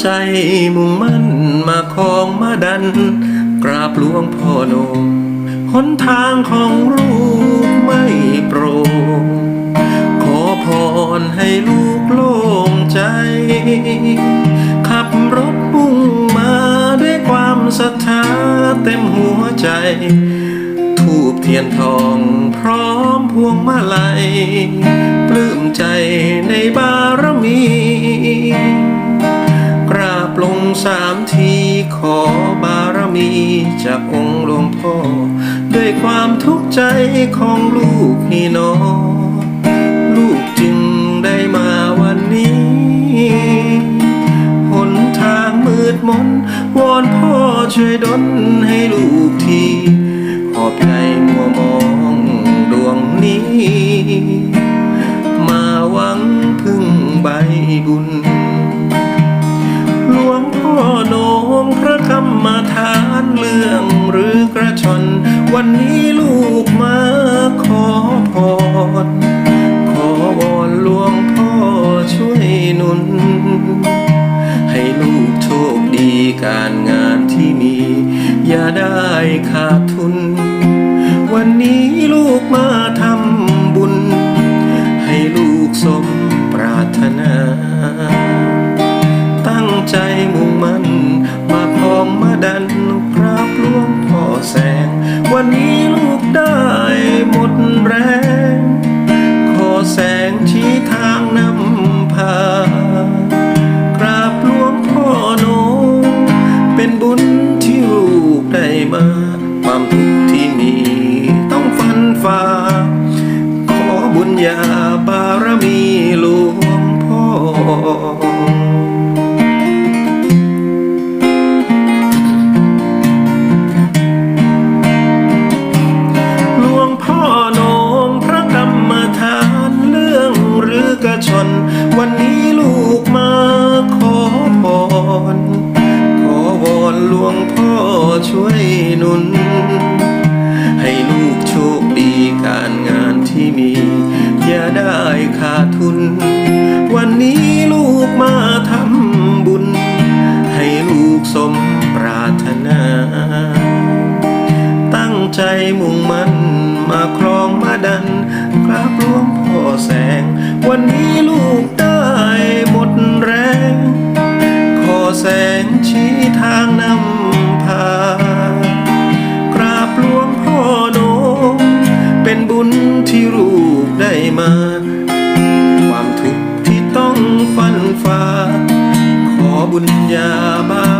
ใจมุ่งมั่นมาคลองมาดัน กราบหลวงพ่อนมหนทางของลูกไม่โปร่งขอพรให้ลูกโล่งใจ ขับรถมุ่งมาด้วยความศรัทธาเต็มหัวใจ ทูบเทียนทองพร้อมพวงมาลัย ปลื้มใจในบารมี สามทีขอบารมีจากองค์หลวงพ่อ ด้วยความทุกข์ใจของลูกพี่น้องลูกจึงได้มาวันนี้ หนทางมืดมน วอนพ่อช่วยดลให้ลูกทีขอบใจมัวมองดวงนี้ มาหวังพึ่งใบบุญ มาทานเรื่องหรือกระชอนวันนี้ลูกมาขอพรขอวอนหลวงพ่อช่วยหนุน ให้ลูกโชคดีการงานที่มี อย่าได้ขาดทุน วันนี้ลูกมาทำ แรง ขอแสงชี้ทางนำพากราบหลวงพ่อโน เป็นบุญที่ลูกได้มา ความทุกข์ที่มีต้องฟันฝ่า ขอบุญญาบารมี งพ่อช่วยหนุน ให้ลูกโชคดีการงานที่มี อย่าได้ขาดทุน วันนี้ลูกมาทำบุญ ให้ลูกสมปรารถนา ตั้งใจมุ่งมั่นมาครองมาดันกราบหลวงพ่อแสงวัน บุญญาบารมี